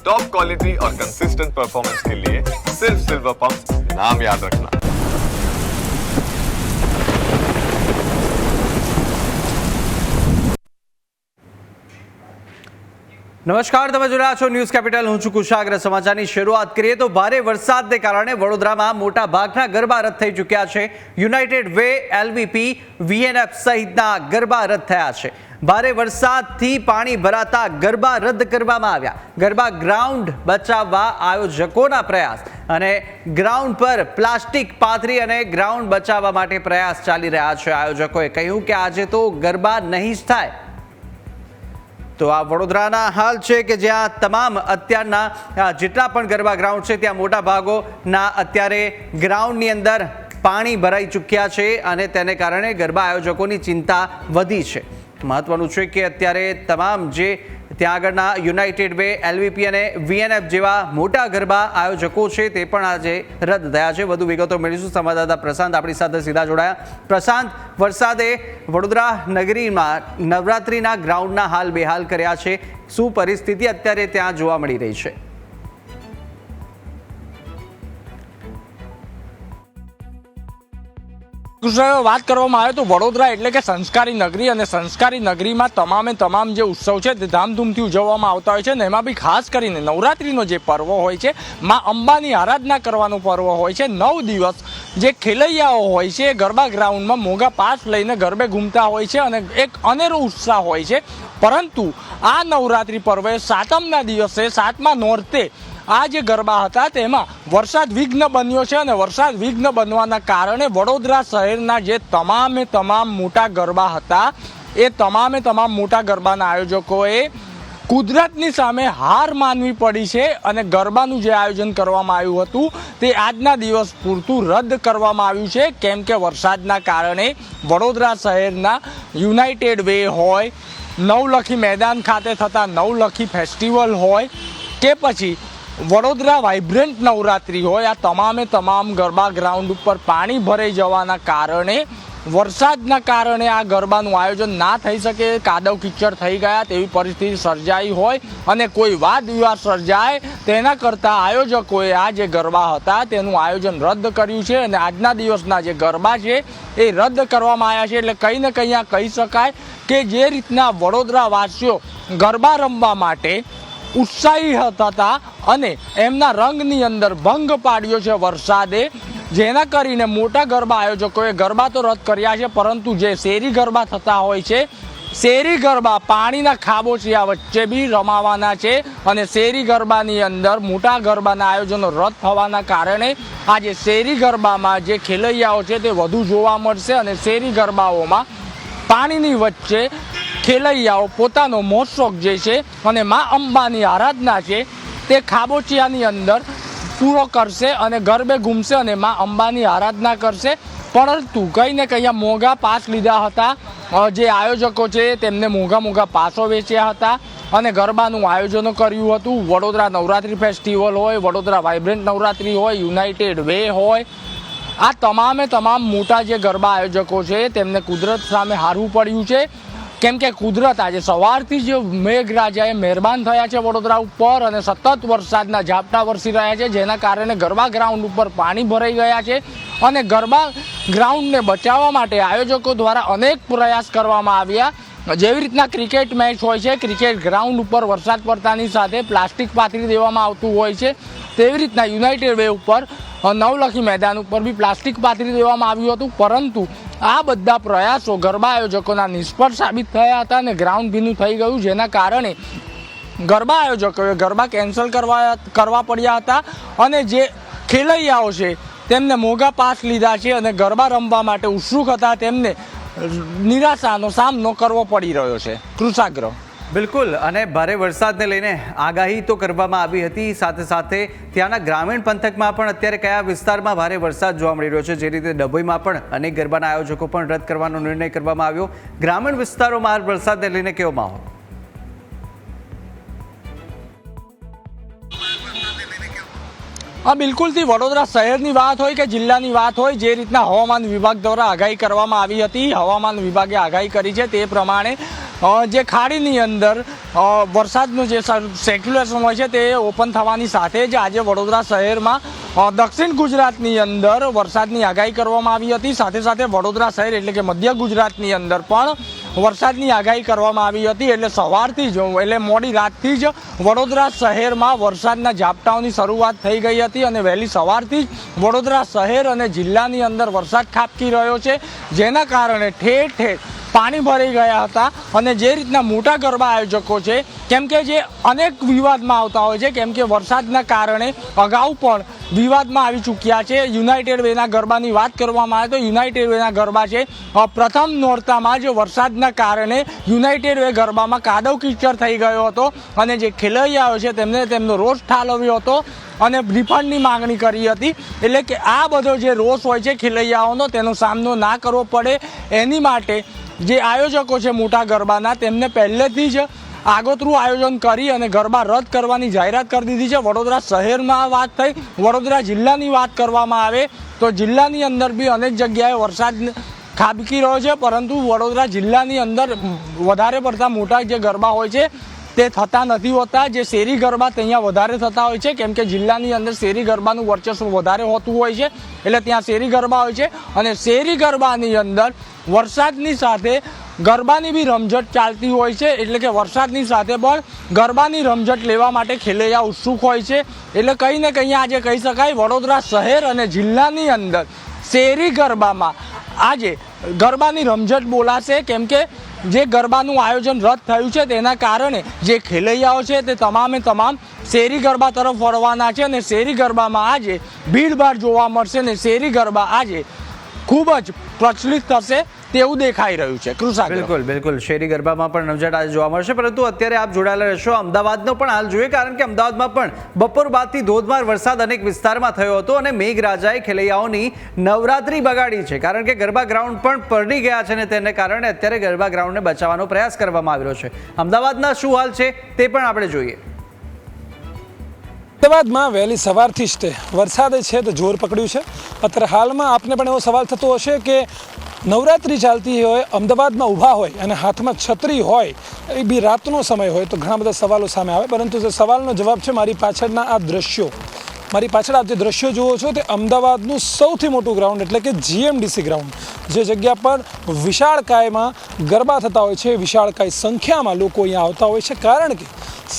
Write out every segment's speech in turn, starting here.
Top quality और consistent performance के लिए सिर्फ सिल्वर पंप नाम याद रखना નમસ્કાર તમે જોઈ રહ્યા છો ન્યૂઝ કેપિટલ હું છું કુશાગ્ર સમાચારની શરૂઆત કરીએ તો ભારે વરસાદને કારણે વડોદરામાં મોટા ભાગના ગરબા રદ થઈ ચૂક્યા છે યુનાઇટેડ વે એલવીપી વીએનએફ સહિતના ગરબા રદ થયા છે ભારે વરસાદથી પાણી ભરાતા ગરબા રદ કરવામાં આવ્યા. ગરબા ગ્રાઉન્ડ બચાવવા આયોજકોના પ્રયાસ અને ગ્રાઉન્ડ પર પ્લાસ્ટિક પાથરી અને ગ્રાઉન્ડ બચાવવા માટે પ્રયાસ ચાલી રહ્યા છે. આયોજકોએ કહ્યું કે આજે તો ગરબા નહીં જ થાય. તો આ વડોદરાના હાલ છે કે જ્યાં તમામ અત્યારના જેટલા પણ ગરબા ગ્રાઉન્ડ છે, ત્યાં મોટા ભાગોના અત્યારે ગ્રાઉન્ડની અંદર પાણી ભરાઈ ચૂક્યા છે અને તેને કારણે ગરબા આયોજકોની ચિંતા વધી છે. મહત્વનું છે કે અત્યારે તમામ જે ત્યાં આગળના યુનાઇટેડ વે, એલવીપી અને વીએનએફ જેવા મોટા ગરબા આયોજકો છે તે પણ આજે રદ થયા છે. વધુ વિગતો મેળવીશું. સંવાદદાતા પ્રશાંત આપણી સાથે સીધા જોડાયા. પ્રશાંત, વરસાદે વડોદરા નગરીમાં નવરાત્રિના ગ્રાઉન્ડના હાલ બેહાલ કર્યા છે. શું પરિસ્થિતિ અત્યારે ત્યાં જોવા મળી રહી છે? વાત કરવામાં આવે તો વડોદરા એટલે કે સંસ્કારી નગરી અને સંસ્કારી નગરીમાં તમામે તમામ જે ઉત્સવ છે તે ધામધૂમથી ઉજવવામાં આવતા હોય છે અને એમાં બી ખાસ કરીને નવરાત્રિનો જે પર્વ હોય છે, માં અંબાની આરાધના કરવાનું પર્વ હોય છે, નવ દિવસ જે ખેલૈયાઓ હોય છે, ગરબા ગ્રાઉન્ડમાં મોગા પાસ લઈને ગરબે ઘૂમતા હોય છે અને એક અનેરો ઉત્સાહ હોય છે. પરંતુ આ નવરાત્રિ પર્વે સાતમના દિવસે સાતમા નોરતે આ જે ગરબા હતા તેમાં વરસાદ વિઘ્ન બન્યો છે અને વરસાદ વિઘ્ન બનવાના કારણે વડોદરા શહેરના જે તમામે તમામ મોટા ગરબા હતા, એ તમામે તમામ મોટા ગરબાના આયોજકોએ કુદરતની સામે હાર માનવી પડી છે અને ગરબાનું જે આયોજન કરવામાં આવ્યું હતું, તે આજના દિવસ પૂરતું રદ કરવામાં આવ્યું છે. કેમ કે વરસાદના કારણે વડોદરા શહેરના યુનાઇટેડ વે હોય, નવલખી મેદાન ખાતે થતા નવલખી ફેસ્ટિવલ હોય કે પછી વડોદરા વાઇબ્રન્ટ નવરાત્રિ હોય, આ તમામે તમામ ગરબા ગ્રાઉન્ડ ઉપર પાણી ભરાઈ જવાના કારણે, વરસાદના કારણે આ ગરબાનું આયોજન ના થઈ શકે, કાદવ કિચડ થઈ ગયા, તેવી પરિસ્થિતિ સર્જાઈ હોય અને કોઈ વાદ વિવાદ સર્જાય, તેના કરતાં આયોજકોએ આ જે ગરબા હતા, તેનું આયોજન રદ કર્યું છે અને આજના દિવસના જે ગરબા છે, એ રદ કરવામાં આવ્યા છે. એટલે કંઈ ને કંઈ કહી શકાય કે જે રીતના વડોદરાવાસીઓ ગરબા રમવા માટે ઉત્સાહી હતા અને એમના રંગની અંદર ભંગ પાડ્યો છે વરસાદે. જેના કરીને મોટા ગરબા આયોજકોએ ગરબા તો રદ કર્યા છે, પરંતુ જે શેરી ગરબા થતા હોય છે, શેરી ગરબા પાણીના ખાબોચિયા વચ્ચે બી રમાવાના છે અને શેરી ગરબાની અંદર મોટા ગરબાના આયોજનો રદ થવાના કારણે આજે શેરી ગરબામાં જે ખેલૈયાઓ છે તે વધુ જોવા મળશે અને શેરી ગરબાઓમાં પાણીની વચ્ચે ખેલૈયાઓ પોતાનો મોજશોખ જે છે અને મા અંબાની આરાધના છે, તે ખાબોચિયાની અંદર પૂરો કરશે અને ગરબે ઘૂમશે અને મા અંબાની આરાધના કરશે. પરંતુ કંઈ ને કંઈ મોંઘા પાસ લીધા હતા. જે આયોજકો છે તેમને મોંઘા મોંઘા પાસો વેચ્યા હતા અને ગરબાનું આયોજનો કર્યું હતું. વડોદરા નવરાત્રિ ફેસ્ટિવલ હોય, વડોદરા વાઇબ્રન્ટ નવરાત્રિ હોય, યુનાઇટેડ વે હોય, આ તમામે તમામ મોટા જે ગરબા આયોજકો છે તેમને કુદરત સામે હારવું પડ્યું છે. કેમ કે કુદરત આજે સવારથી જ મેઘરાજાએ મહેરબાન થયા છે વડોદરા ઉપર અને સતત વરસાદના ઝાપટા વરસી રહ્યા છે, જેના કારણે ગરબા ગ્રાઉન્ડ ઉપર પાણી ભરાઈ ગયા છે અને ગરબા ગ્રાઉન્ડને બચાવવા માટે આયોજકો દ્વારા અનેક પ્રયાસ કરવામાં આવ્યા જેવી રીતના ક્રિકેટ મેચ હોય છે ક્રિકેટ ગ્રાઉન્ડ ઉપર વરસાદ પડતાની સાથે પ્લાસ્ટિક પાથરી દેવામાં આવતું હોય છે, તેવી રીતના યુનાઇટેડ વે ઉપર નવલખી મેદાન ઉપર બી પ્લાસ્ટિક પાથરી દેવામાં આવ્યું હતું, પરંતુ આ બધા પ્રયાસો ગરબા આયોજકોના નિષ્ફળ સાબિત થયા હતા અને ગ્રાઉન્ડ ભીનું થઈ ગયું, જેના કારણે ગરબા આયોજકોએ ગરબા કેન્સલ કરવા કરવા પડ્યા હતા અને જે ખેલૈયાઓ છે, તેમને મોંઘા પાસ લીધા છે અને ગરબા રમવા માટે ઉત્સુક હતા, તેમને નિરાશાનો સામનો કરવો પડી રહ્યો છે. કૃષાગ્રહ બિલકુલ, અને ભારે વરસાદને લઈને આગાહી તો કરવામાં આવી હતી. સાથે સાથે ત્યાંના ગ્રામીણ પંથકમાં પણ અત્યારે કયા વિસ્તારમાં ભારે વરસાદ જોવા મળી રહ્યો છે, જે રીતે ડભોઈમાં પણ અનેક ગરબાના આયોજકો પણ રદ કરવાનો નિર્ણય કરવામાં આવ્યો. ગ્રામીણ વિસ્તારોમાં વરસાદને લઈને કેવો માહોલ? હા, બિલકુલથી વડોદરા શહેરની વાત હોય કે જિલ્લાની વાત હોય, જે રીતના હવામાન વિભાગ દ્વારા આગાહી કરવામાં આવી હતી, હવામાન વિભાગે આગાહી કરી છે તે પ્રમાણે જે ખાડીની અંદર વરસાદનું જે સેક્યુલેશન હોય છે તે ઓપન થવાની સાથે જ આજે વડોદરા શહેરમાં દક્ષિણ ગુજરાતની અંદર વરસાદની આગાહી કરવામાં આવી હતી. સાથે સાથે વડોદરા શહેર એટલે કે મધ્ય ગુજરાતની અંદર પણ વરસાદની આગાહી કરવામાં આવી હતી એટલે સવારથી જ, એટલે મોડી રાતથી જ વડોદરા શહેરમાં વરસાદના ઝાપટાઓની શરૂઆત થઈ ગઈ હતી અને વહેલી સવારથી જ વડોદરા શહેર અને જિલ્લાની અંદર વરસાદ ખાબકી રહ્યો છે, જેના કારણે ઠેર ઠેર પાણી ભરાઈ ગયા હતા અને જે રીતના મોટા ગરબા આયોજકો છે, કેમ કે જે અનેક વિવાદમાં આવતા હોય છે, કેમ કે વરસાદના કારણે અગાઉ પણ વિવાદમાં આવી ચૂક્યા છે. યુનાઇટેડ વેના ગરબાની વાત કરવામાં આવે તો યુનાઇટેડ વેના ગરબા છે. પ્રથમ નોરતામાં જ વરસાદના કારણે યુનાઇટેડ વે ગરબામાં કાદવ કિચડ થઈ ગયો હતો અને જે ખેલૈયાઓ છે તેમને તેમનો રોષ ઠાલવ્યો હતો અને રિફંડની માંગણી કરી હતી. એટલે કે આ બધો જે રોષ હોય છે ખેલૈયાઓનો તેનો સામનો ના કરવો પડે. એની માટે જે આયોજકો છે મોટા ગરબાના તેમને પહેલેથી જ આગોતરું આયોજન કરી અને ગરબા રદ કરવાની જાહેરાત કરી દીધી છે. વડોદરા શહેરમાં વાત થઈ. વડોદરા જિલ્લાની વાત કરવામાં આવે તો જિલ્લાની અંદર બી અનેક જગ્યાએ વરસાદ ખાબકી રહ્યો છે, પરંતુ વડોદરા જિલ્લાની અંદર વધારે પડતા મોટા જે ગરબા હોય છે તે થતા નથી હોતા. જે શેરી ગરબા ત્યાં વધારે થતા હોય છે, કેમ કે જિલ્લાની અંદર શેરી ગરબાનું વર્ચસ્વ વધારે હોતું હોય છે, એટલે ત્યાં શેરી ગરબા હોય છે. અને શેરી ગરબાની અંદર વરસાદની સાથે ગરબાની બી રમઝટ ચાલતી હોય છે, એટલે કે વરસાદની સાથે પણ ગરબાની રમઝટ લેવા માટે ખેલૈયા ઉત્સુક હોય છે. એટલે કંઈ ને કંઈ આજે કહી શકાય, વડોદરા શહેર અને જિલ્લાની અંદર શેરી ગરબામાં આજે ગરબાની રમઝટ બોલાશે. કેમ કે જે ગરબાનું આયોજન રદ થયું છે, તેના કારણે જે ખેલૈયાઓ છે, તે તમામે તમામ શેરી ગરબા તરફ વળવાના છે અને શેરી ગરબામાં આજે ભીડભાડ જોવા મળશે અને શેરી ગરબા આજે ખૂબ જ પ્રચલિત થશે. તેવું દેખાઈ રહ્યું છે કૃષાગ્રહ. બિલકુલ બિલકુલ. શેરી ગરબામાં પણ નવજાત આજે જોવા મળશે પરંતુ અત્યારે આપ જોડાયેલા રહેશો. અમદાવાદનો પણ હાલ જોઈએ કારણ કે અમદાવાદમાં પણ બપોર બાદથી ધોધમાર વરસાદ અનેક વિસ્તારમાં થયો હતો અને મેઘરાજાએ ખેલૈયાઓની નવરાત્રી બગાડી છે. કારણ કે ગરબા ગ્રાઉન્ડ પણ પલળી ગયા છે અને તેને કારણે અત્યારે ગરબા ગ્રાઉન્ડને બચાવવાનો પ્રયાસ કરવામાં આવી રહ્યો છે. અમદાવાદના શું હાલ છે તે પણ આપણે જોઈએ. અમદાવાદમાં વહેલી સવારથી જ તે વરસાદે છે તે જોર પકડ્યું છે. અત્યારે હાલમાં આપને પણ એવો સવાલ થતો હશે કે નવરાત્રિ ચાલતી હોય, અમદાવાદમાં ઊભા હોય અને હાથમાં છત્રી હોય, એ બી રાતનો સમય હોય, તો ઘણા બધા સવાલો સામે આવે. પરંતુ જે સવાલનો જવાબ છે મારી પાછળના આ દ્રશ્યો. મારી પાછળ આપ જે દ્રશ્યો જુઓ છો, તે અમદાવાદનું સૌથી મોટું ગ્રાઉન્ડ એટલે કે જીએમડીસી ગ્રાઉન્ડ જે જગ્યા પર વિશાળકાયમાં ગરબા થતા હોય છે, વિશાળકાય સંખ્યામાં લોકો અહીંયા આવતા હોય છે. કારણ કે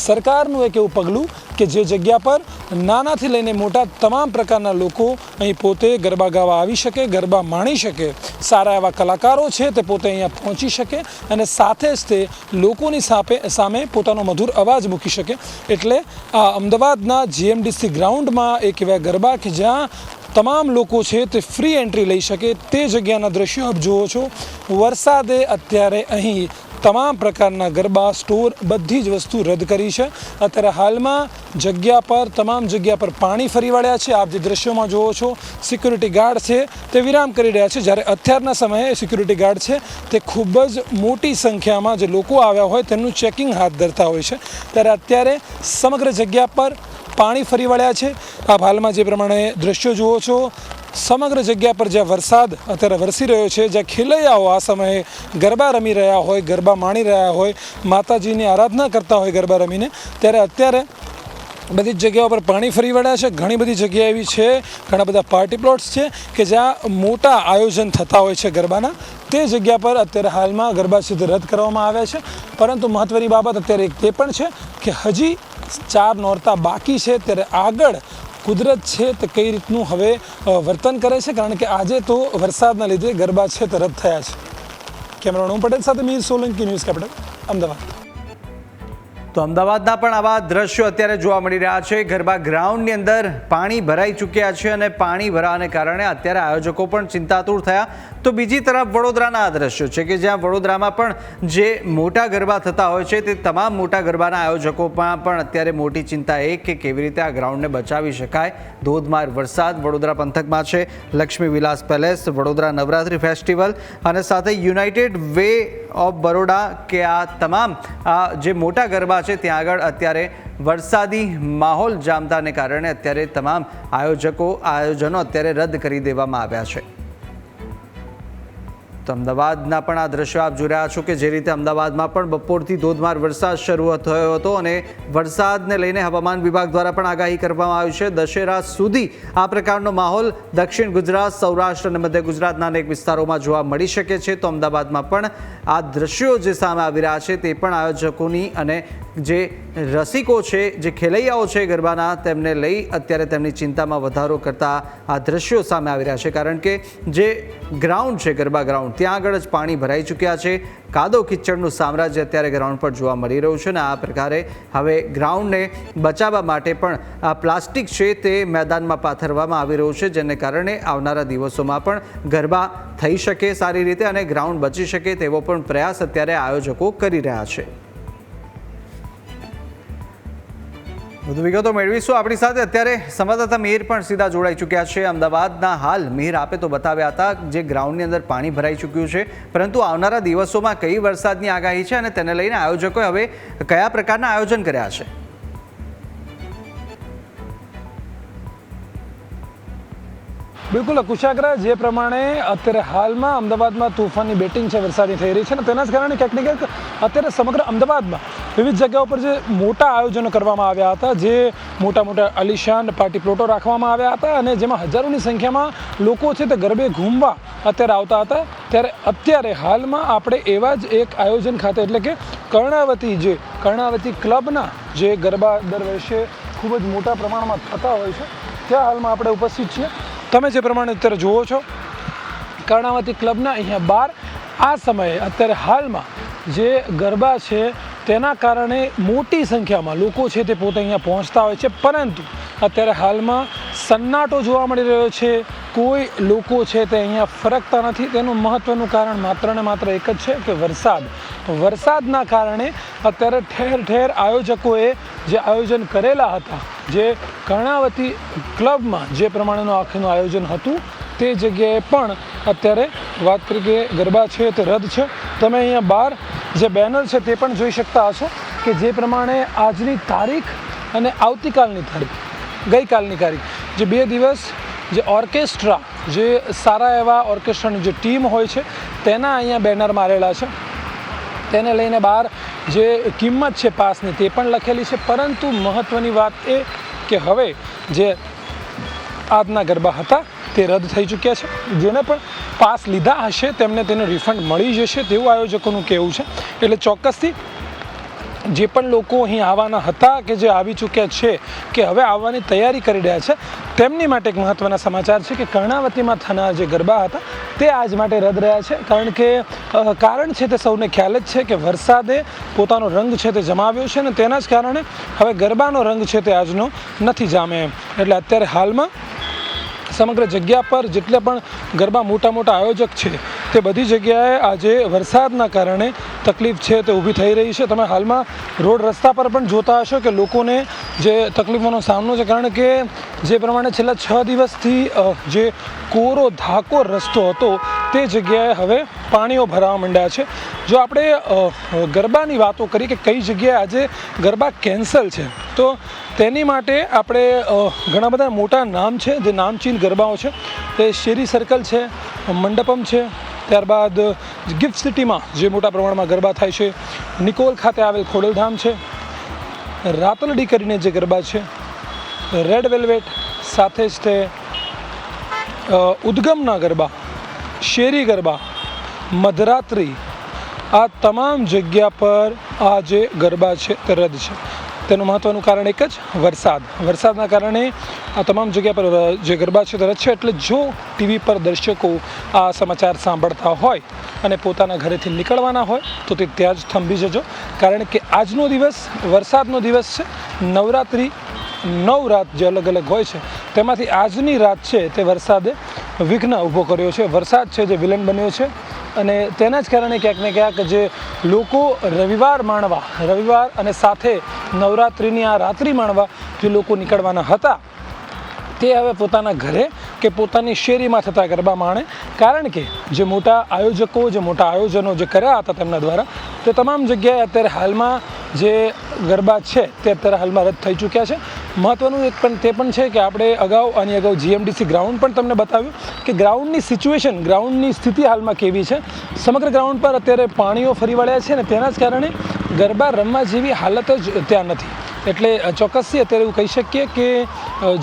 સરકારનું એક એવું પગલું કે જે જગ્યા પર નાનાથી લઈને મોટા તમામ પ્રકારના લોકો અહીં પોતે ગરબા ગાવા આવી શકે, ગરબા માણી શકે. સારા એવા કલાકારો છે તે પોતે અહીંયા પહોંચી શકે અને સાથે જ તે લોકોની સાપે, સામે પોતાનો મધુર અવાજ મૂકી શકે. એટલે આ અમદાવાદના જીએમડીસી ગ્રાઉન્ડમાં એક એવા ગરબા કે જ્યાં તમામ લોકો છે તે ફ્રી એન્ટ્રી લઈ શકે. તે જગ્યાના દ્રશ્યો આપ જુઓ છો. વરસાદે અત્યારે અહીં તમામ પ્રકારના ગરબા, સ્ટોર બધી જ વસ્તુ રદ કરી છે. અત્યારે હાલમાં જગ્યા પર, તમામ જગ્યા પર પાણી ફરી વળ્યા છે. આપ જે દ્રશ્યોમાં જુઓ છો સિક્યુરિટી ગાર્ડ છે, તે વિરામ કરી રહ્યા છે. જ્યારે અત્યારના સમયે સિક્યુરિટી ગાર્ડ છે, તે ખૂબ જ મોટી સંખ્યામાં જે લોકો આવ્યા હોય, તેમનું ચેકિંગ હાથ ધરતા હોય છે. ત્યારે અત્યારે સમગ્ર જગ્યા પર પાણી ફરી વળ્યા છે. આપ હાલમાં જે પ્રમાણે દ્રશ્યો જુઓ છો સમગ્ર જગ્યા પર જ્યાં વરસાદ અત્યારે વરસી રહ્યો છે, જ્યાં ખેલૈયાઓ આ સમયે ગરબા રમી રહ્યા હોય, ગરબા માણી રહ્યા હોય, માતાજીની આરાધના કરતા હોય ગરબા રમીને, ત્યારે અત્યારે બધી જ જગ્યાઓ પર પાણી ફરી વળ્યા છે. ઘણી બધી જગ્યા એવી છે, ઘણા બધા પાર્ટી પ્લોટ્સ છે કે જ્યાં મોટા આયોજન થતા હોય છે ગરબાના. તે જગ્યા પર અત્યારે હાલમાં ગરબા સિદ્ધ રદ કરવામાં આવ્યા છે. પરંતુ મહત્ત્વની બાબત અત્યારે એક તે પણ છે કે હજી ચાર નોરતા બાકી છે. ત્યારે આગળ કુદરત છે તે કઈ રીતનું હવે વર્તન કરે છે? કારણ કે આજે તો વરસાદના લીધે ગરબા છે તે થયા છે. કેમેરામેન ઓમ પટેલ સાથે મીર સોલંકી, ન્યૂઝ કેપિટલ, અમદાવાદ. તો અમદાવાદના પણ આવા દ્રશ્યો અત્યારે જોવા મળી રહ્યા છે. ગરબા ગ્રાઉન્ડની અંદર પાણી ભરાઈ ચૂક્યા છે અને પાણી ભરાવાને કારણે અત્યારે આયોજકો પણ ચિંતાતુર થયા. તો બીજી તરફ વડોદરાના આ દ્રશ્યો છે કે જ્યાં વડોદરામાં પણ જે મોટા ગરબા થતા હોય છે તે તમામ મોટા ગરબાના આયોજકોમાં પણ અત્યારે મોટી ચિંતા એ કે કેવી રીતે આ ગ્રાઉન્ડને બચાવી શકાય. ધોધમાર વરસાદ વડોદરા પંથકમાં છે. લક્ષ્મી વિલાસ પેલેસ, વડોદરા નવરાત્રિ ફેસ્ટિવલ અને સાથે યુનાઇટેડ વે ઓફ બરોડા કે આ તમામ આ જે મોટા ગરબા છે ત્યાં આગળ અત્યારે વરસાદી માહોલ જામતાને કારણે અત્યારે તમામ આયોજકો, આયોજનો અત્યારે રદ કરી દેવામાં આવ્યા છે. તો અમદાવાદના પણ આ દ્રશ્યો આપ જોઈ રહ્યા છો કે જે રીતે અમદાવાદમાં પણ બપોરથી ધોધમાર વરસાદ શરૂ થયો હતો અને વરસાદને લઈને હવામાન વિભાગ દ્વારા પણ આગાહી કરવામાં આવી છે. દશેરા સુધી આ પ્રકારનો માહોલ દક્ષિણ ગુજરાત, સૌરાષ્ટ્ર અને મધ્ય ગુજરાતના અનેક વિસ્તારોમાં જોવા મળી શકે છે. તો અમદાવાદમાં પણ આ દ્રશ્યો જે સામે આવી રહ્યા છે તે પણ આયોજકોની અને જે રસિકો છે, જે ખેલૈયાઓ છે ગરબાના, તેમને લઈ અત્યારે તેમની ચિંતામાં વધારો કરતા આ દ્રશ્યો સામે આવી રહ્યા છે. કારણ કે જે ગ્રાઉન્ડ છે, ગરબા ગ્રાઉન્ડ, ત્યાં આગળ જ પાણી ભરાઈ ચૂક્યા છે. કાદો કિચડનું સામ્રાજ્ય અત્યારે ગ્રાઉન્ડ પર જોવા મળી રહ્યું છે અને આ પ્રકારે હવે ગ્રાઉન્ડને બચાવવા માટે પણ આ પ્લાસ્ટિક છે તે મેદાનમાં પાથરવામાં આવી રહ્યું છે, જેને કારણે આવનારા દિવસોમાં પણ ગરબા થઈ શકે સારી રીતે અને ગ્રાઉન્ડ બચી શકે તેવો પણ પ્રયાસ અત્યારે આયોજકો કરી રહ્યા છે. વધુ વિગતો મેળવીશું. આપણી સાથે અત્યારે સંવાદદાતા મિહિર પણ સીધા જોડાઈ ચૂક્યા છે. અમદાવાદના હાલ મિહિર આપે તો બતાવ્યા હતા જે ગ્રાઉન્ડની અંદર પાણી ભરાઈ ચૂક્યું છે. પરંતુ આવનારા દિવસોમાં કઈ વરસાદની આગાહી છે અને તેને લઈને આયોજકોએ હવે કયા પ્રકારના આયોજન કર્યા છે? બિલકુલ કુશાગ્રા જે પ્રમાણે અત્યારે હાલમાં અમદાવાદમાં તોફાનની બેટિંગ છે વરસાદની થઈ રહી છે અને તેના જ કારણે ક્યાંક ને ક્યાંક અત્યારે સમગ્ર અમદાવાદમાં વિવિધ જગ્યાઓ પર જે મોટા આયોજનો કરવામાં આવ્યા હતા, જે મોટા મોટા અલિશાન પાર્ટી પ્લોટો રાખવામાં આવ્યા હતા અને જેમાં હજારોની સંખ્યામાં લોકો છે તે ગરબે ઘૂમવા અત્યારે આવતા હતા. ત્યારે અત્યારે હાલમાં આપણે એવા જ એક આયોજન ખાતે, એટલે કે કર્ણાવતી જે, કર્ણાવતી ક્લબના જે ગરબા દર વર્ષે ખૂબ જ મોટા પ્રમાણમાં થતા હોય છે, ત્યાં હાલમાં આપણે ઉપસ્થિત છીએ. તમે જે પ્રમાણે અત્યારે જુઓ છો, કર્ણાવતી ક્લબના અહીંયા બાર. આ સમયે અત્યારે હાલમાં જે ગરબા છે તેના કારણે મોટી સંખ્યામાં લોકો છે તે પોતે અહીંયા પહોંચતા હોય છે, પરંતુ અત્યારે હાલમાં સન્નાટો જોવા મળી રહ્યો છે. કોઈ લોકો છે તે અહીંયા ફરકતા નથી. તેનું મહત્ત્વનું કારણ માત્ર ને માત્ર એક જ છે કે વરસાદ. વરસાદના કારણે અત્યારે ઠેર ઠેર આયોજકોએ જે આયોજન કરેલા હતા, જે કર્ણાવતી ક્લબમાં જે પ્રમાણેનું આખીનું આયોજન હતું, તે જગ્યાએ પણ અત્યારે વાત કરી કે ગરબા છે તે રદ છે. તમે અહીંયા બહાર જે બેનર છે તે પણ જોઈ શકતા હશો કે જે પ્રમાણે આજની તારીખ અને આવતીકાલની તારીખ, ગઈકાલની તારીખ, જે બે દિવસ જે ઓર્કેસ્ટ્રા, જે સારા એવા ઓર્કેસ્ટ્રાની જે ટીમ હોય છે, તેના અહીંયા બેનર મારેલા છે. તેને લઈને બહાર જે કિંમત છે પાસની તે પણ લખેલી છે, પરંતુ મહત્ત્વની વાત એ કે હવે જે આજના ગરબા હતા તે રદ થઈ ચૂક્યા છે. જેને પણ પાસ લીધા હશે તેમને તેનું રિફંડ મળી જશે તેવું આયોજકોનું કહેવું છે. એટલે ચોક્કસથી જે પણ લોકો અહીં આવવાના હતા કે જે આવી ચૂક્યા છે કે હવે આવવાની તૈયારી કરી રહ્યા છે, તેમની માટે એક મહત્ત્વના સમાચાર છે કે કર્ણાવતીમાં થનાર જે ગરબા હતા તે આજ માટે રદ રહ્યા છે. કારણ કે કારણ છે તે સૌને ખ્યાલ જ છે કે વરસાદે પોતાનો રંગ છે તે જમાવ્યો છે અને તેના જ કારણે હવે ગરબાનો રંગ છે તે આજનો નથી જામે એમ. એટલે અત્યારે હાલમાં સમગ્ર જગ્યા પર જેટલા પણ ગરબા મોટા મોટા આયોજક છે, તે બધી જગ્યાએ આજે વરસાદના કારણે તકલીફ છે તે ઊભી થઈ રહી છે. તમે હાલમાં રોડ રસ્તા પર પણ જોતા હશો કે લોકોને જે તકલીફોનો સામનો છે, કારણ કે જે પ્રમાણે છેલ્લા છ દિવસથી જે કોરો ધાકો રસ્તો હતો તે જગ્યાએ હવે પાણીઓ ભરાવા માંડ્યા છે. જો આપણે ગરબાની વાતો કરીએ કે કઈ જગ્યાએ આજે ગરબા કેન્સલ છે, તો તેની માટે આપણે ઘણા બધા મોટા નામ છે જે નામચીન ગરબાઓ છે. તે શેરી સર્કલ છે, મંડપમ છે, ત્યારબાદ ગિફ્ટ સિટીમાં જે મોટા પ્રમાણમાં ગરબા થાય છે, નિકોલ ખાતે આવેલ ખોડલધામ છે, રાતલડી કરીને જે ગરબા છે, રેડ વેલ્વેટ, સાથે જ તે ઉદ્ગમના ગરબા, શેરી ગરબા મધરાત્રિ આ તમામ જગ્યા પર આ જે ગરબા છે તે રદ છે. તેનું મહત્ત્વનું કારણ એક જ, વરસાદ. વરસાદના કારણે આ તમામ જગ્યા પર જે ગરબા છે તે રદ છે. એટલે જો ટીવી પર દર્શકો આ સમાચાર સાંભળતા હોય અને પોતાના ઘરેથી નીકળવાના હોય, તો તે ત્યાં જ થંભી જજો. કારણ કે આજનો દિવસ, વરસાદનો દિવસ છે. નવરાત્રિ નવ રાત જે અલગ અલગ હોય છે, તેમાંથી આજની રાત છે તે વરસાદે વિઘ્ન ઊભો કર્યો છે. વરસાદ છે જે વિલન બન્યો છે. અને તેના જ કારણે ક્યાંક ને ક્યાંક જે લોકો રવિવાર માણવા, રવિવાર અને સાથે નવરાત્રિની આ રાત્રિ માણવા જે લોકો નીકળવાના હતા તે હવે પોતાના ઘરે કે પોતાની શેરીમાં થતા ગરબા માણે. કારણ કે જે મોટા આયોજકો, જે મોટા આયોજનો જે કર્યા હતા તેમના દ્વારા, તે તમામ જગ્યાએ અત્યારે હાલમાં જે ગરબા છે તે અત્યારે હાલમાં રદ થઈ ચૂક્યા છે. મહત્ત્વનું એક પણ તે પણ છે કે આપણે અગાઉ આની અગાઉ જીએમડીસી ગ્રાઉન્ડ પણ તમને બતાવ્યું કે ગ્રાઉન્ડની સિચ્યુએશન ગ્રાઉન્ડની સ્થિતિ હાલમાં કેવી છે. સમગ્ર ગ્રાઉન્ડ પર અત્યારે પાણીઓ ફરી વળ્યા છે અને તેના જ કારણે ગરબા રમવા જેવી હાલત જ ત્યાં નથી. એટલે ચોક્કસથી અત્યારે એવું કહી શકીએ કે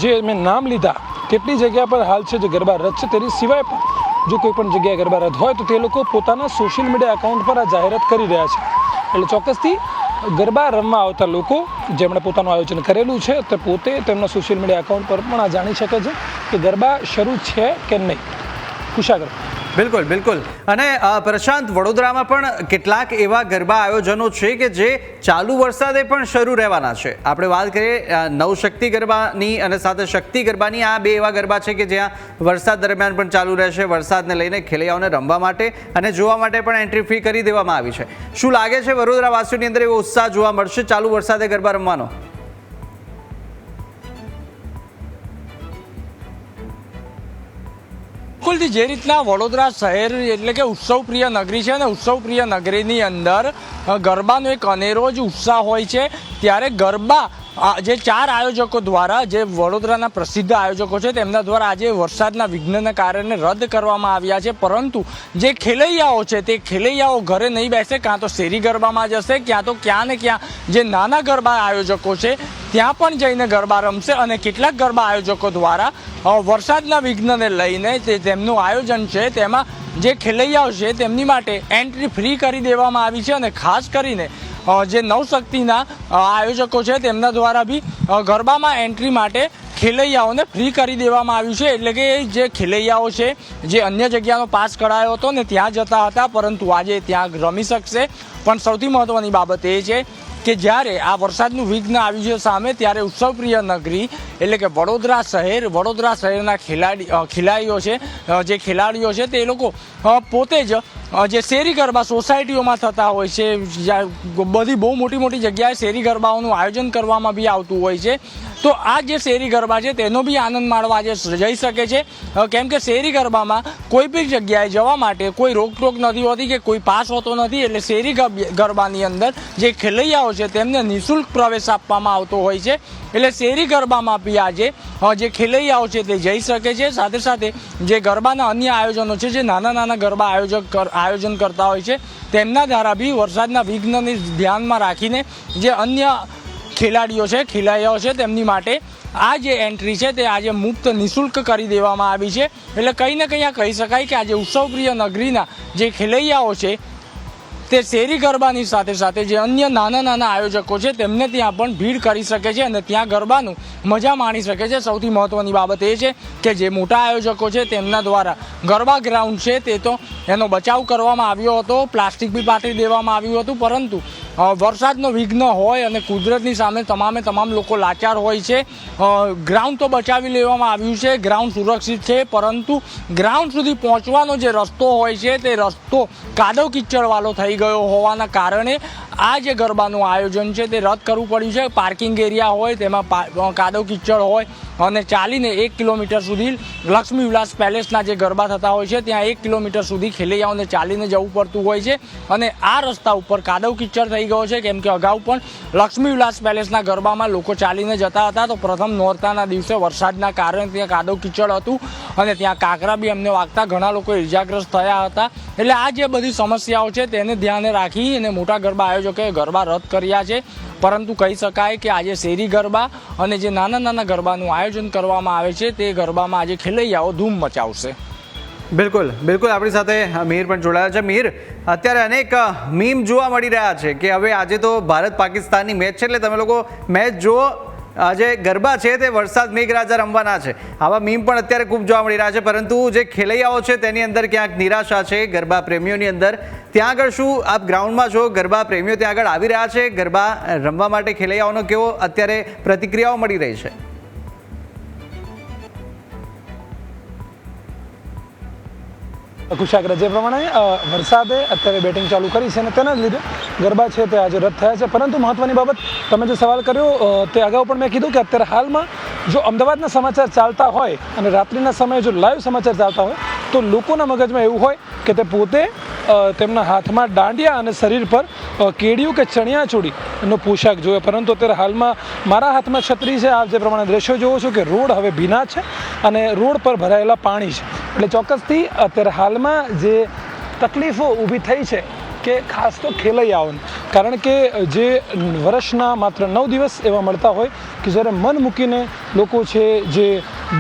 જે મેં નામ લીધા, કેટલી જગ્યા પર હાલ છે જે ગરબા રદ છે, તેની સિવાય પણ જો કોઈ પણ જગ્યાએ ગરબા રદ હોય, તો તે લોકો પોતાના સોશિયલ મીડિયા એકાઉન્ટ પર આ જાહેરાત કરી રહ્યા છે. એટલે ચોક્કસથી ગરબા રમવા આવતા લોકો, જેમણે પોતાનું આયોજન કરેલું છે, તે પોતે તેમના સોશિયલ મીડિયા એકાઉન્ટ પર પણ આ જાણી શકે છે કે ગરબા શરૂ છે કે નહીં. કુશાગર. બિલકુલ બિલકુલ. અને પ્રશાંત, વડોદરામાં પણ કેટલાક એવા ગરબા આયોજનો છે કે જે ચાલુ વરસાદે પણ શરૂ રહેવાના છે. આપણે વાત કરીએ નવશક્તિ ગરબાની અને સાથે શક્તિ ગરબાની આ બે એવા ગરબા છે કે જ્યાં વરસાદ દરમિયાન પણ ચાલુ રહેશે. વરસાદને લઈને ખેલૈયાઓને રમવા માટે અને જોવા માટે પણ એન્ટ્રી ફી કરી દેવામાં આવી છે. શું લાગે છે વડોદરા વાસીઓની અંદર એવો ઉત્સાહ જોવા મળશે ચાલુ વરસાદે ગરબા રમવાનો? બિલકુલથી જે રીતના વડોદરા શહેર એટલે કે ઉત્સવપ્રિય નગરી છે અને ઉત્સવપ્રિય નગરીની અંદર ગરબાનો એક અનેરો જ ઉત્સાહ હોય છે. ત્યારે ગરબા જે ચાર આયોજકો દ્વારા જે વડોદરાના પ્રસિદ્ધ આયોજકો છે, તેમના દ્વારા આજે વરસાદના વિઘ્નના કારણે રદ કરવામાં આવ્યા છે. પરંતુ જે ખેલૈયાઓ છે, તે ખેલૈયાઓ ઘરે નહીં બેસે, કાં તો શેરી ગરબામાં જશે, ક્યાં તો ક્યાં ને ક્યાં જે નાના ગરબા આયોજકો છે, ત્યાં પણ જઈને ગરબા રમશે અને કેટલાક ગરબા આયોજકો દ્વારા વરસાદના વિઘ્નને લઈને તે તેમનું આયોજન છે, તેમાં જે ખેલૈયાઓ છે, તેમની માટે એન્ટ્રી ફ્રી કરી દેવામાં આવી છે અને ખાસ કરીને જે નવશક્તિના આયોજકો છે તેમના દ્વારા બી ગરબામાં એન્ટ્રી માટે ખેલૈયાઓને ફ્રી કરી દેવામાં આવ્યું છે. એટલે કે જે ખેલૈયાઓ છે, જે અન્ય જગ્યાનો પાસ કરાયો હતો ને ત્યાં જતા હતા, પરંતુ આજે ત્યાં રમી શકશે. પણ સૌથી મહત્ત્વની બાબત એ છે કે જ્યારે આ વરસાદનું વિઘ્ન આવ્યું છે સામે, ત્યારે ઉત્સવપ્રિય નગરી, એટલે કે વડોદરા શહેર, વડોદરા શહેરના ખેલાડી ખેલાડીઓ છે જે ખેલાડીઓ છે, તે લોકો પોતે જ જે શેરી ગરબા સોસાયટીઓમાં થતા હોય છે બધી બહુ મોટી મોટી જગ્યાએ શેરી ગરબાઓનું આયોજન કરવામાં બી આવતું હોય છે, તો આ જે શેરી ગરબા છે, તેનો બી આનંદ માણવા આજે જઈ શકે છે. કેમ કે શેરી ગરબામાં કોઈ બી જગ્યાએ જવા માટે કોઈ રોકટોક નથી હોતી કે કોઈ પાસ હોતો નથી, એટલે શેરી ગરબાની અંદર જે ખેલૈયાઓ છે, તેમને નિઃશુલ્ક પ્રવેશ આપવામાં આવતો હોય છે. એટલે શેરી ગરબામાં બી આજે જે ખેલૈયાઓ છે તે જઈ શકે છે. સાથે સાથે જે ગરબાના અન્ય આયોજનો છે, જે નાના નાના ગરબા આયોજક આયોજન કરતા હોય છે, તેમના દ્વારા બી વરસાદના વિઘ્નને ધ્યાનમાં રાખીને જે અન્ય ખેલાડીઓ છે ખેલાડીઓ છે, તેમની માટે આ જે એન્ટ્રી છે, તે આજે મુક્ત નિઃશુલ્ક કરી દેવામાં આવી છે. એટલે કંઈ ને કંઈ આ કહી શકાય કે આજે ઉત્સવપ્રિય નગરીના જે ખેલૈયાઓ છે તે શેરી ગરબાની સાથે સાથે જે અન્ય નાના નાના આયોજકો છે, તેમને ત્યાં પણ ભીડ કરી શકે છે અને ત્યાં ગરબાનું મજા માણી શકે છે. સૌથી મહત્ત્વની બાબત એ છે કે જે મોટા આયોજકો છે, તેમના દ્વારા ગરબા ગ્રાઉન્ડ છે, તે તો એનો બચાવ કરવામાં આવ્યો હતો, પ્લાસ્ટિક બી પાથરી દેવામાં આવ્યું હતું, પરંતુ વરસાદનો વિઘ્ન હોય અને કુદરતની સામે તમામે તમામ લોકો લાચાર હોય છે ગ્રાઉન્ડ તો બચાવી લેવામાં આવ્યું છે, ગ્રાઉન્ડ સુરક્ષિત છે, પરંતુ ગ્રાઉન્ડ સુધી પહોંચવાનો જે રસ્તો હોય છે, તે રસ્તો કાદવ કિચડવાળો થઈ ગયો હોવાના કારણે આ જે ગરબાનું આયોજન છે તે રદ કરવું પડ્યું છે. પાર્કિંગ એરિયા હોય, તેમાં કાદવ કિચડ હોય અને ચાલીને એક કિલોમીટર સુધી લક્ષ્મી વિલાસ પેલેસના જે ગરબા થતા હોય છે, ત્યાં એક કિલોમીટર સુધી ખેલૈયાઓને ચાલીને જવું પડતું હોય છે અને આ રસ્તા ઉપર કાદવ કિચડ થઈ ગયો છે. કેમ કે અગાઉ પણ લક્ષ્મી વિલાસ પેલેસના ગરબામાં લોકો ચાલીને જતા હતા. તો પ્રથમ નોરતાના દિવસે વરસાદના કારણે ત્યાં કાદવ કિચડ હતું અને ત્યાં કાંકરા બી અમને વાગતા ઘણા લોકો ઇજાગ્રસ્ત થયા હતા. એટલે આ જે બધી સમસ્યાઓ છે, તેને ધ્યાને રાખી અને મોટા ગરબા આયોજકોએ ગરબા રદ કર્યા છે. પરંતુ કહી શકાય કે આજે શેરી ગરબા અને જે નાના નાના ગરબાનું આયોજન કરવામાં આવે છે, તે ગરબામાં આજે ખેલૈયાઓ ધૂમ મચાવશે. બિલકુલ બિલકુલ. આપણી સાથે મીર પણ જોડાયા છે. મીર, અત્યારે અનેક મીમ જોવા મળી રહ્યા છે કે હવે આજે તો ભારત પાકિસ્તાનની મેચ છે, એટલે તમે લોકો મેચ જુઓ. આજે ગરબા છે તે વરસાદ મેઘરાજા રમવાના છે. આવા મીમ પણ અત્યારે ખૂબ જોવા મળી રહ્યા છે, પરંતુ જે ખેલૈયાઓ છે તેની અંદર ક્યાંક નિરાશા છે ગરબા પ્રેમીઓની અંદર. ત્યાં આગળ શું આપ ગ્રાઉન્ડમાં છો? ગરબા પ્રેમીઓ ત્યાં આગળ આવી રહ્યા છે. ગરબા રમવા માટે ખેલૈયાઓનો કેવો અત્યારે પ્રતિક્રિયાઓ મળી રહી છે? કુશાગ્ર. જે પ્રમાણે વરસાદે અત્યારે બેટિંગ ચાલુ કરી છે અને તેના જ લીધે ગરબા છે તે આજે રદ થયા છે. પરંતુ મહત્ત્વની બાબત તમે જે સવાલ કર્યો તે અગાઉ પણ મેં કીધું કે અત્યારે હાલમાં જો અમદાવાદના સમાચાર ચાલતા હોય અને રાત્રિના સમયે જો લાઈવ સમાચાર ચાલતા હોય, તો લોકોના મગજમાં એવું હોય કે તે પોતે તેમના હાથમાં દાંડિયા અને શરીર પર કેડિયું કે ચણિયાચોળી નો પોશાક જોયો. પરંતુ અત્યારે હાલમાં મારા હાથમાં છત્રી છે. આપ જે પ્રમાણે દ્રશ્યો જોવો છો કે રોડ હવે ભીના છે અને રોડ પર ભરાયેલા પાણી છે. એટલે ચોક્કસથી અત્યારે હાલમાં જે તકલીફો ઊભી થઈ છે કે ખાસ તો ખેલૈયાઓને કારણ કે જે વર્ષના માત્ર નવ દિવસ એવા મળતા હોય કે જ્યારે મન મૂકીને લોકો છે, જે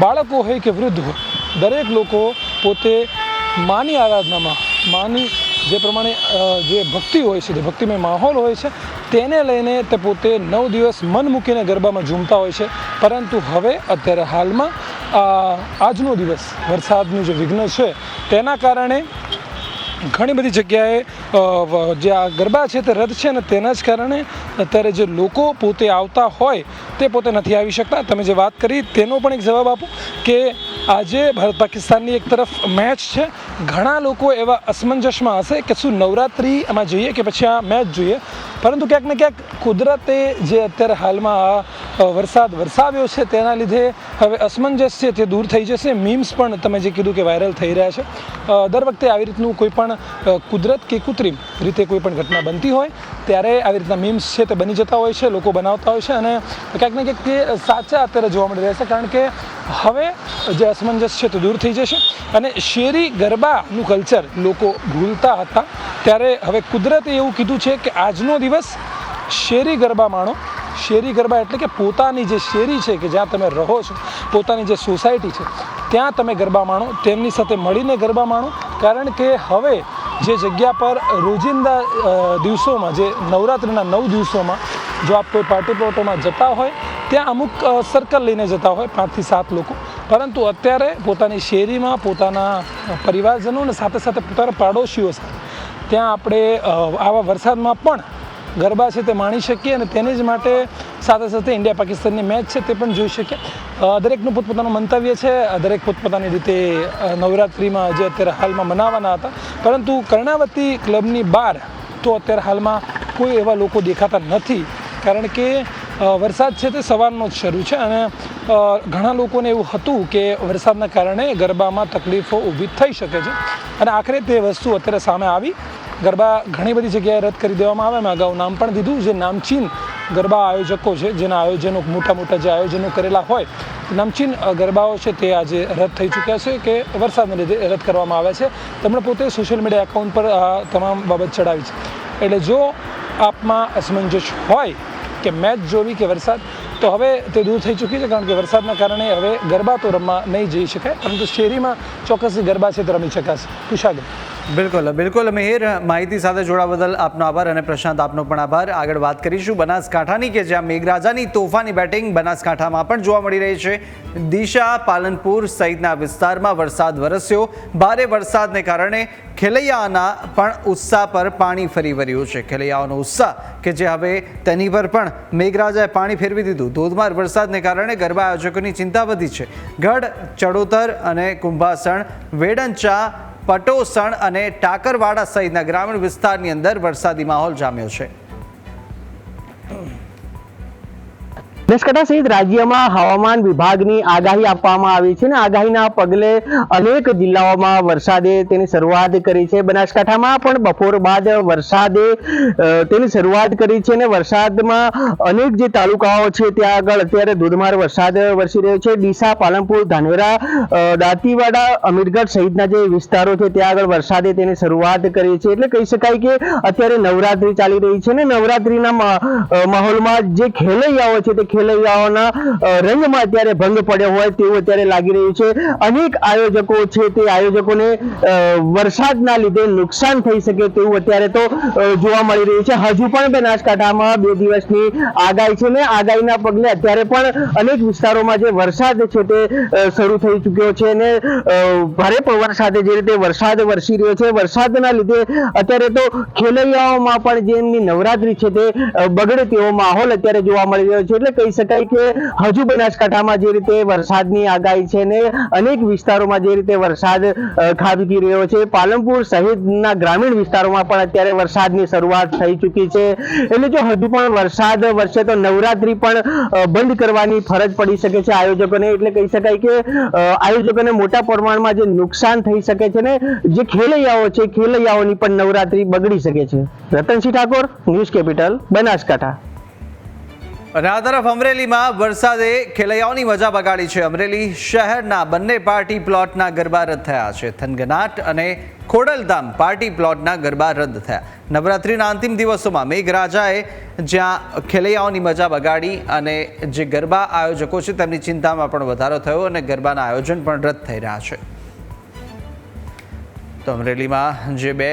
બાળકો હોય કે વૃદ્ધ હોય, દરેક લોકો પોતે માની આરાધનામાં માની જે પ્રમાણે જે ભક્તિ હોય છે, જે ભક્તિમય માહોલ હોય છે, તેને લઈને તે પોતે નવ દિવસ મન મૂકીને ગરબામાં ઝૂમતા હોય છે. પરંતુ હવે અત્યારે હાલમાં આજનો દિવસ, વરસાદનું જે વિઘ્ન છે, તેના કારણે ઘણી બધી જગ્યાએ જે આ ગરબા છે તે રદ છે અને તેના જ કારણે અત્યારે જે લોકો પોતે આવતા હોય તે પોતે નથી આવી શકતા. તમે જે વાત કરી તેનો પણ એક જવાબ આપો કે આજે ભારત પાકિસ્તાનની એક તરફ મેચ છે. ઘણા લોકો એવા અસમંજસમાં હશે કે શું નવરાત્રિ એમાં જોઈએ કે પછી આ મેચ જોઈએ. પરંતુ ક્યાંક ને ક્યાંક કુદરતે જે અત્યારે હાલમાં આ વરસાદ વરસાવ્યો છે તેના લીધે હવે અસમંજસ છે તે દૂર થઈ જશે. મીમ્સ પણ તમે જે કીધું કે વાયરલ થઈ રહ્યા છે. દર વખતે આવી રીતનું કોઈ પણ કુદરત કે કૃત્રિમ રીતે કોઈ પણ ઘટના બનતી હોય, ત્યારે આવી રીતના મીમ્સ છે તે બની જતા હોય છે, લોકો બનાવતા હોય છે અને ક્યાંક ને ક્યાંક તે સાચા અત્યારે જોવા મળી રહ્યા છે. કારણ કે હવે જે અસમંજસ છે તો દૂર થઈ જશે. અને શેરી ગરબાનું કલ્ચર લોકો ભૂલતા હતા. ત્યારે હવે કુદરતે એવું કીધું છે કે આજનો દિવસ શેરી ગરબા માણો. શેરી ગરબા એટલે કે પોતાની જે શેરી છે કે જ્યાં તમે રહો છો, પોતાની જે સોસાયટી છે, ત્યાં તમે ગરબા માણો. તેમની સાથે મળીને ગરબા માણો. કારણ કે હવે જે જગ્યા પર રોજિંદા દિવસોમાં, જે નવરાત્રિના નવ દિવસોમાં જો આપ કોઈ પાર્ટી પ્લોટોમાં જતા હોય, ત્યાં અમુક સર્કલ લઈને જતા હોય, પાંચથી સાત લોકો. પરંતુ અત્યારે પોતાની શેરીમાં, પોતાના પરિવારજનો અને સાથે સાથે પોતાના પાડોશીઓ સાથે. ત્યાં આપણે આવા વરસાદમાં પણ ગરબા છે તે માણી શકીએ અને તેને જ માટે સાથે સાથે ઇન્ડિયા પાકિસ્તાનની મેચ છે તે પણ જોઈ શકીએ. દરેકનું પોતપોતાનું મંતવ્ય છે, દરેક પોતપોતાની રીતે નવરાત્રિમાં જે અત્યારે હાલમાં મનાવવાના હતા. પરંતુ કર્ણાવતી ક્લબની બહાર તો અત્યારે હાલમાં કોઈ એવા લોકો દેખાતા નથી. કારણ કે વરસાદ છે તે સવારનો જ શરૂ છે અને ઘણા લોકોને એવું હતું કે વરસાદના કારણે ગરબામાં તકલીફો ઊભી થઈ શકે છે અને આખરે તે વસ્તુ અત્યારે સામે આવી. ગરબા ઘણી બધી જગ્યાએ રદ કરી દેવામાં આવે મેં અગાઉ નામ પણ દીધું. જે નામચીન ગરબા આયોજકો છે, જેના આયોજનો મોટા મોટા જે આયોજનો કરેલા હોય, નામચીન ગરબાઓ છે તે આજે રદ થઈ ચૂક્યા છે કે વરસાદને લીધે રદ કરવામાં આવ્યા છે. તેમણે પોતે સોશિયલ મીડિયા એકાઉન્ટ પર આ તમામ બાબત ચડાવી છે. એટલે જો આપમાં અસમંજસ હોય કે મેચ જોવી કે વરસાદ, તો હવે તે દૂર થઈ ચૂકી છે કારણ કે વરસાદના કારણે હવે ગરબા તો રમવા નહીં જઈ શકાય, પરંતુ શેરીમાં ચોક્કસ ગરબા છે તે રમી શકાશે. કુશાગર બિલકુલ બિલકુલ. મિહિર માહિતી સાથે જોડા બદલ આપનો આભાર અને પ્રશાંત આપનો પણ આભાર. આગળ વાત કરીશું બનાસકાંઠાની કે જ્યાં મેઘરાજાની તોફાની બેટિંગ બનાસકાંઠામાં પણ જોવા મળી રહી છે. દિશા, પાલનપુર સહિતના વિસ્તારમાં વરસાદ વરસ્યો. ભારે વરસાદને કારણે ખેલૈયાના પણ ઉત્સાહ પર પાણી ફરી વળ્યું છે. ખેલૈયાઓનો ઉત્સાહ કે જે હવે તેની પર પણ મેઘરાજાએ પાણી ફેરવી દીધું. ધોધમાર વરસાદને કારણે ગરબા આયોજકોની ચિંતા વધી છે. ગઢ, ચડોતર અને કુંભાસણ, વેડંચા પટોસણ અને ટાકરવાડા સહિતના ગ્રામીણ વિસ્તારની અંદર વરસાદી માહોલ જામ્યો છે. બનાસકાંઠા સહિત રાજ્યમાં હવામાન વિભાગની આગાહી આપવામાં આવી છે અને આગાહીના પગલે અનેક જિલ્લાઓમાં વરસાદે તેની શરૂઆત કરી છે. બનાસકાંઠામાં પણ બપોર બાદ વરસાદે તેની શરૂઆત કરી છે અને વરસાદમાં અનેક જે તાલુકાઓ છે ત્યાં આગળ અત્યારે ધોધમાર વરસાદ વરસી રહ્યો છે. ડીસા, પાલનપુર, ધાનેરા દાંતીવાડા, અમીરગઢ સહિતના જે વિસ્તારો છે ત્યાં આગળ વરસાદે તેની શરૂઆત કરી છે. એટલે કહી શકાય કે અત્યારે નવરાત્રી ચાલી રહી છે ને નવરાત્રીના માહોલમાં જે ખેલૈયાઓ છે તે ખેલૈયાઓના રંગમાં અત્યારે ભંગ પડ્યો હોય તેવું અત્યારે લાગી રહ્યું છે. અનેક આયોજકો છે તે આયોજકોને વરસાદના લીધે નુકસાન થઈ શકે તેવું અત્યારે તો જોવા મળી રહ્યું છે. હજુ પણ બનાસકાંઠામાં બે દિવસની આગાહી છે ને આગાહીના પગલે અત્યારે પણ અનેક વિસ્તારોમાં જે વરસાદ છે તે શરૂ થઈ ચૂક્યો છે અને ભારે પવન સાથે જે રીતે વરસાદ વરસી રહ્યો છે, વરસાદના લીધે અત્યારે તો ખેલૈયાઓમાં પણ જે એમની નવરાત્રી છે તે બગડે તેવો માહોલ અત્યારે જોવા મળી રહ્યો છે. એટલે કહી શકાય કે હજુ બનાસકાંઠામાં જે રીતે વરસાદની આગાહી છે ને અનેક વિસ્તારોમાં જે રીતે વરસાદ ખાબકી રહ્યો છે, પાલનપુર સહિતના ગ્રામીણ વિસ્તારોમાં પણ અત્યારે વરસાદની શરૂઆત થઈ ચૂકી છે. એટલે જો હજુ પણ વરસાદ વરસે તો નવરાત્રી પણ બંધ કરવાની ફરજ પડી શકે છે આયોજકોને. એટલે કહી શકાય કે આયોજકોને મોટા પ્રમાણમાં જે નુકસાન થઈ શકે છે ને, જે ખેલૈયાઓ છે, ખેલૈયાઓની પણ નવરાત્રી બગડી શકે છે. Ratansinh Thakor, news capital, Banaskantha. અને આ તરફ અમરેલીમાં વરસાદે ખેલૈયાઓની મજા બગાડી છે. અમરેલી શહેરના બંને પાર્ટી પ્લોટના ગરબા રદ થયા છે. થનગનાટ અને ખોડલધામ પાર્ટી પ્લોટના ગરબા રદ થયા. નવરાત્રિના અંતિમ દિવસોમાં મેઘરાજાએ જ્યાં ખેલૈયાઓની મજા બગાડી અને જે ગરબા આયોજકો છે તેમની ચિંતામાં પણ વધારો થયો અને ગરબાના આયોજન પણ રદ થઈ રહ્યા છે. તો અમરેલીમાં જે બે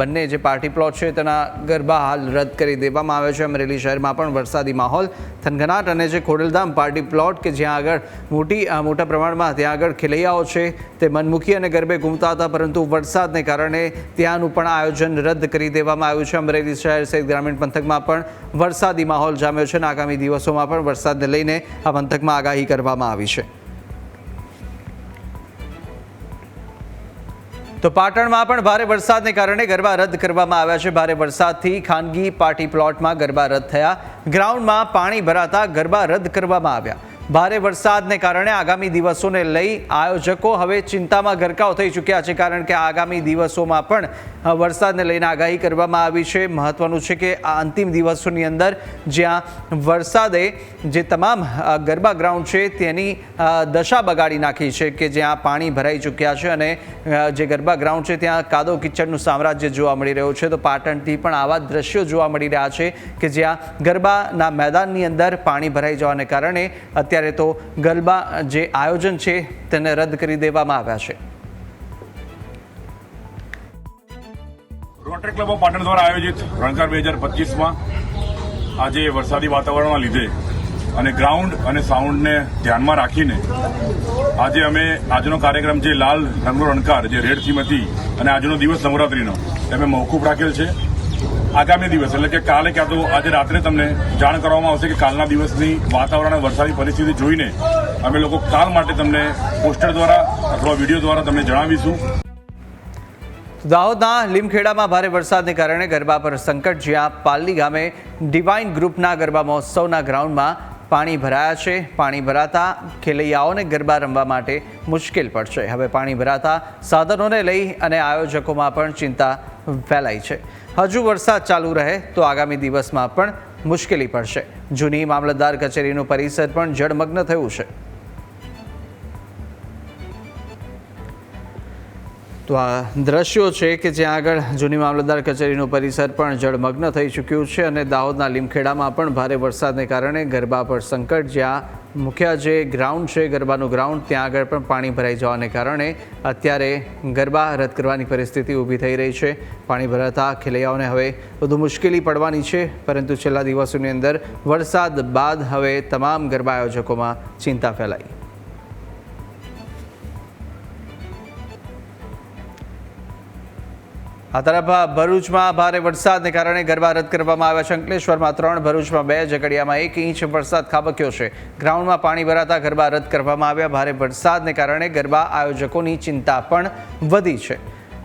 બંને જે પાર્ટી પ્લોટ છે તેના ગરબા હાલ રદ કરી દેવામાં આવે છે. અમરેલી શહેરમાં પણ વરસાદી માહોલ થનગનાટ અને જે ખોડલધામ પાર્ટી પ્લોટ કે જ્યાં આગળ મોટી મોટા પ્રમાણમાં ત્યાં આગળ ખેલૈયાઓ છે તે મનમુખી અને ગરબે ઘૂમતા હતા, પરંતુ વરસાદને કારણે ત્યાંનું પણ આયોજન રદ કરી દેવામાં આવ્યું છે. અમરેલી શહેર સહિત ગ્રામીણ પંથકમાં પણ વરસાદી માહોલ જામ્યો છે અને આગામી દિવસોમાં પણ વરસાદને લઈને આ પંથકમાં આગાહી કરવામાં આવી છે. તો પાટણમાં પણ ભારે વરસાદને કારણે ગરબા રદ કરવામાં આવ્યા છે. ભારે વરસાદથી ખાનગી પાર્ટી પ્લોટમાં ગરબા રદ થયા. ગ્રાઉન્ડમાં પાણી ભરાતા ગરબા રદ કરવામાં આવ્યા. ભારે વરસાદને કારણે આગામી દિવસોને લઈ આયોજકો હવે ચિંતામાં ગરકાવ થઈ ચૂક્યા છે, કારણ કે આગામી દિવસોમાં પણ વરસાદને લઈને આગાહી કરવામાં આવી છે. મહત્વનું છે કે આ અંતિમ દિવસોની અંદર જ્યાં વરસાદે જે તમામ ગરબા ગ્રાઉન્ડ છે તેની દશા બગાડી નાખી છે કે જ્યાં પાણી ભરાઈ ચૂક્યા છે અને જે ગરબા ગ્રાઉન્ડ છે ત્યાં કાદો કિચડનું સામ્રાજ્ય જોવા મળી રહ્યું છે. તો પાટણથી પણ આવા દ્રશ્યો જોવા મળી રહ્યા છે કે જ્યાં ગરબાના મેદાનની અંદર પાણી ભરાઈ જવાને કારણે અત્યારે તો ગરબા જે આયોજન છે તેને રદ કરી દેવામાં આવ્યા છે. રોટરી ક્લબ ઓફ પાટણ દ્વારા આયોજિત રણકાર બે હજાર પચીસમાં આજે વરસાદી વાતાવરણના લીધે અને ગ્રાઉન્ડ અને સાઉન્ડને ધ્યાનમાં રાખીને આજે અમે આજનો કાર્યક્રમ જે લાલ રંગનો રણકાર, જે રેડ થીમ હતી અને આજનો દિવસ નવરાત્રીનો, એમ મોકૂફ રાખેલ છે. આગામી દિવસ, એટલે કે કાલે ક્યાં તો આજે રાત્રે તમને જાણ કરવામાં આવશે કે કાલના દિવસની વાતાવરણ અને વરસાદની પરિસ્થિતિ જોઈને અમે લોકો કાલ માટે તમને પોસ્ટર દ્વારા અથવા વીડિયો દ્વારા તમને જણાવીશું. દાહોદના લીમખેડામાં ભારે વરસાદને કારણે ગરબા પર સંકટ, જ્યાં પાલ્લી ગામે ડિવાઇન ગ્રુપના ગરબા મહોત્સવના ગ્રાઉન્ડમાં પાણી ભરાયા છે. પાણી ભરાતા ખેલૈયાઓને ગરબા રમવા માટે મુશ્કેલ પડશે. હવે પાણી ભરાતા સાધનોને લઈ અને આયોજકોમાં પણ ચિંતા ફેલાઈ છે. હજુ વરસાદ ચાલુ રહે તો આગામી દિવસમાં પણ મુશ્કેલી પડશે. જૂની મામલતદાર કચેરીનું પરિસર પણ જળમગ્ન થયું છે. તો આ દ્રશ્યો છે કે જ્યાં આગળ જૂની મામલતદાર કચેરીનું પરિસર પણ જળમગ્ન થઈ ચૂક્યું છે અને દાહોદના લીમખેડામાં પણ ભારે વરસાદને કારણે ગરબા પર સંકટ જ્યાં મુખ્ય જે ગ્રાઉન્ડ છે, ગરબાનું ગ્રાઉન્ડ ત્યાં આગળ પણ પાણી ભરાઈ જવાને કારણે અત્યારે ગરબા રદ કરવાની પરિસ્થિતિ ઊભી થઈ રહી છે. પાણી ભરાતા ખેલૈયાઓને હવે વધુ મુશ્કેલી પડવાની છે, પરંતુ છેલ્લા દિવસોની અંદર વરસાદ બાદ હવે તમામ ગરબા આયોજકોમાં ચિંતા ફેલાઈ. આ તરફ ભરૂચમાં ભારે વરસાદને કારણે ગરબા રદ કરવામાં આવ્યા. છે અંકલેશ્વરમાં ત્રણ, ભરૂચમાં બે, ઝઘડિયામાં એક ઇંચ વરસાદ ખાબક્યો છે. ગ્રાઉન્ડમાં પાણી ભરાતા ગરબા રદ કરવામાં આવ્યા. ભારે વરસાદને કારણે ગરબા આયોજકોની ચિંતા પણ વધી છે.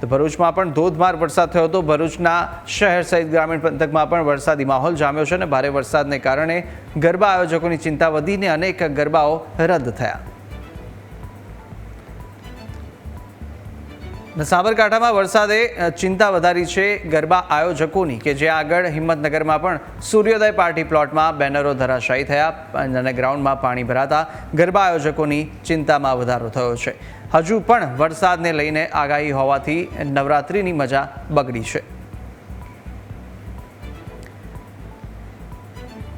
તો ભરૂચમાં પણ ધોધમાર વરસાદ થયો હતો. ભરૂચના શહેર સહિત ગ્રામીણ પંથકમાં પણ વરસાદી માહોલ જામ્યો છે અને ભારે વરસાદને કારણે ગરબા આયોજકોની ચિંતા વધીને અનેક ગરબાઓ રદ થયા. સાબરકાંઠામાં વરસાદે ચિંતા વધારી છે ગરબા આયોજકોની કે જે આગળ હિંમતનગરમાં પણ સૂર્યોદય પાર્ટી પ્લોટમાં બેનરો ધરાશાયી થયા અને ગ્રાઉન્ડમાં પાણી ભરાતા ગરબા આયોજકોની ચિંતામાં વધારો થયો છે. હજુ પણ વરસાદને લઈને આગાહી હોવાથી નવરાત્રિની મજા બગડી છે.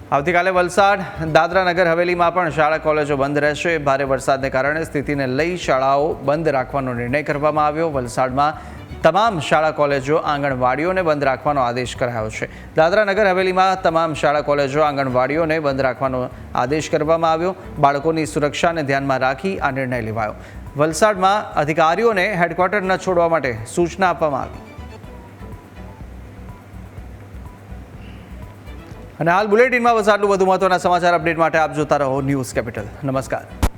આવતીકાલે વલસાડ દાદરા નગર હવેલીમાં પણ શાળા કોલેજો બંધ રહેશે. ભારે વરસાદને કારણે સ્થિતિને લઈ શાળાઓ બંધ રાખવાનો નિર્ણય કરવામાં આવ્યો. વલસાડમાં તમામ શાળા કોલેજો આંગણવાડીઓને બંધ રાખવાનો આદેશ કરાયો છે. દાદરા નગર હવેલીમાં તમામ શાળા કોલેજો આંગણવાડીઓને બંધ રાખવાનો આદેશ કરવામાં આવ્યો. બાળકોની સુરક્ષાને ધ્યાનમાં રાખી આ નિર્ણય લેવાયો. વલસાડમાં અધિકારીઓને હેડક્વાર્ટર ન છોડવા માટે સૂચના આપવામાં આવી. અને હાલ બુલેટિનમાં બસ આટલું વધુ મહત્વના સમાચાર અપડેટ માટે આપ જોતા રહો ન્યૂઝ કેપિટલ. નમસ્કાર.